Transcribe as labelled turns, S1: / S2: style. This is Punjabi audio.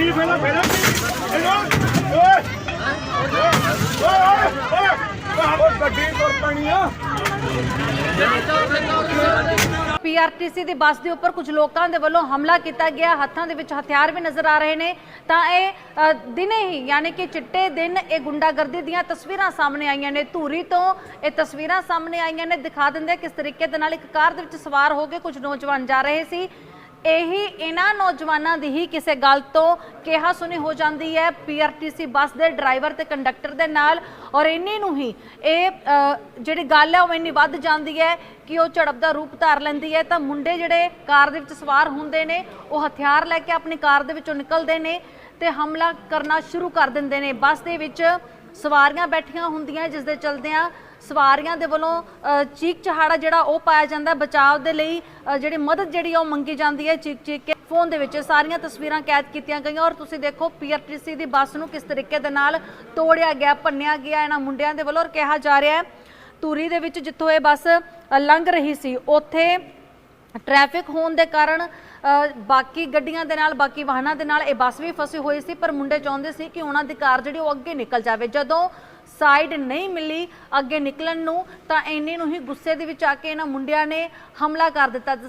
S1: ਕੀ ਫਾਇਦਾ ਫਾਇਦਾ ਕੀ ਇਹਨੂੰ ਓਏ। ਓਏ ਓਏ ਓਏ। ਗੱਡੀ ਤੁਰ ਪੈਣੀ ਆ।
S2: ਪੀਆਰਟੀਸੀ ਦੀ ਬੱਸ ਦੇ ਉੱਪਰ ਕੁਝ ਲੋਕਾਂ ਦੇ ਵੱਲੋਂ ਹਮਲਾ ਕੀਤਾ ਗਿਆ। ਹੱਥਾਂ ਦੇ ਵਿੱਚ ਹਥਿਆਰ ਵੀ ਨਜ਼ਰ ਆ ਰਹੇ ਨੇ। ਤਾਂ ਇਹ ਦਿਨੇ ਹੀ ਯਾਨੀ ਕਿ ਚਿੱਟੇ ਦਿਨ ਇਹ ਗੁੰਡਾਗਰਦੀ ਦੀਆਂ ਤਸਵੀਰਾਂ ਸਾਹਮਣੇ ਆਈਆਂ ਨੇ। ਧੂਰੀ ਤੋਂ ਇਹ ਤਸਵੀਰਾਂ ਸਾਹਮਣੇ ਆਈਆਂ ਨੇ। ਦਿਖਾ ਦਿੰਦੇ ਕਿਸ ਤਰੀਕੇ ਦੇ ਨਾਲ ਇੱਕ ਕਾਰ ਦੇ ਵਿੱਚ ਸਵਾਰ ਹੋ ਕੇ ਕੁਝ ਨੌਜਵਾਨ ਜਾ ਰਹੇ ਸੀ। ਇਹੀ ਇਹਨਾਂ ਨੌਜਵਾਨਾਂ ਦੀ ਹੀ ਕਿਸੇ ਗੱਲ ਤੋਂ ਕਿਹਾ ਸੁਣੀ ਹੋ ਜਾਂਦੀ ਹੈ। ਪੀਆਰਟੀਸੀ ਬੱਸ ਦੇ ਡਰਾਈਵਰ ਤੇ ਕੰਡਕਟਰ ਦੇ ਨਾਲ ਔਰ ਇੰਨੀ ਨੂੰ ਹੀ ਇਹ ਜਿਹੜੀ ਗੱਲ ਹੈ ਉਹ ਇੰਨੀ ਵੱਧ ਜਾਂਦੀ ਹੈ ਕਿ ਉਹ ਝੜਪ ਦਾ ਰੂਪ ਧਾਰ ਲੈਂਦੀ ਹੈ। ਤਾਂ ਮੁੰਡੇ ਜਿਹੜੇ ਕਾਰ ਦੇ ਵਿੱਚ ਸਵਾਰ ਹੁੰਦੇ ਨੇ, ਉਹ ਹਥਿਆਰ ਲੈ ਕੇ ਆਪਣੀ ਕਾਰ ਦੇ ਵਿੱਚੋਂ ਨਿਕਲਦੇ ਨੇ ਤੇ ਹਮਲਾ ਕਰਨਾ ਸ਼ੁਰੂ ਕਰ ਦਿੰਦੇ ਨੇ। ਬੱਸ ਦੇ ਵਿੱਚ ਸਵਾਰੀਆਂ ਬੈਠੀਆਂ ਹੁੰਦੀਆਂ ਜਿਸ ਦੇ ਚਲਦਿਆਂ ਸਵਾਰੀਆਂ ਦੇ ਵੱਲੋਂ ਚੀਕ ਚਹਾੜਾ ਜਿਹੜਾ ਉਹ ਪਾਇਆ ਜਾਂਦਾ ਬਚਾਅ ਦੇ ਲਈ ਜਿਹੜੀ ਮਦਦ ਜਿਹੜੀ ਆ ਉਹ ਮੰਗੀ ਜਾਂਦੀ ਹੈ ਚੀਕ ਚੀਕ ਕੇ। ਫੋਨ ਦੇ ਵਿੱਚ ਇਹ ਸਾਰੀਆਂ ਤਸਵੀਰਾਂ ਕੈਦ ਕੀਤੀਆਂ ਗਈਆਂ ਔਰ ਤੁਸੀਂ ਦੇਖੋ ਪੀਆਰਟੀਸੀ ਦੀ ਬੱਸ ਨੂੰ ਕਿਸ ਤਰੀਕੇ ਦੇ ਨਾਲ ਤੋੜਿਆ ਗਿਆ, ਭੰਨਿਆ ਗਿਆ ਇਹਨਾਂ ਮੁੰਡਿਆਂ ਦੇ ਵੱਲੋਂ ਔਰ ਕਿਹਾ ਜਾ ਰਿਹਾ ਹੈ, ਧੂਰੀ ਦੇ ਵਿੱਚ ਜਿੱਥੋਂ ਇਹ ਬੱਸ ਲੰਘ ਰਹੀ ਸੀ, ਉੱਥੇ ਟ੍ਰੈਫਿਕ ਹੋਣ ਦੇ ਕਾਰਨ ਬਾਕੀ ਗੱਡੀਆਂ ਦੇ ਨਾਲ, ਬਾਕੀ ਵਾਹਨਾਂ ਦੇ ਨਾਲ ਇਹ ਬੱਸ ਵੀ ਫਸੀ ਹੋਈ ਸੀ, ਪਰ ਮੁੰਡੇ ਚਾਹੁੰਦੇ ਸੀ ਕਿ ਉਹਨਾਂ ਦੀ ਕਾਰ ਜਿਹੜੀ ਉਹ ਅੱਗੇ ਨਿਕਲ ਜਾਵੇ। ਜਦੋਂ ਸਾਈਡ ਨਹੀਂ ਮਿਲੀ ਅੱਗੇ ਨਿਕਲਣ ਨੂੰ, ਤਾਂ ਇੰਨੇ ਨੂੰ ਹੀ ਗੁੱਸੇ ਦੇ ਵਿੱਚ ਆ ਕੇ ਇਹਨਾਂ ਮੁੰਡਿਆਂ ਨੇ ਹਮਲਾ ਕਰ ਦਿੱਤਾ। ਜਿਸ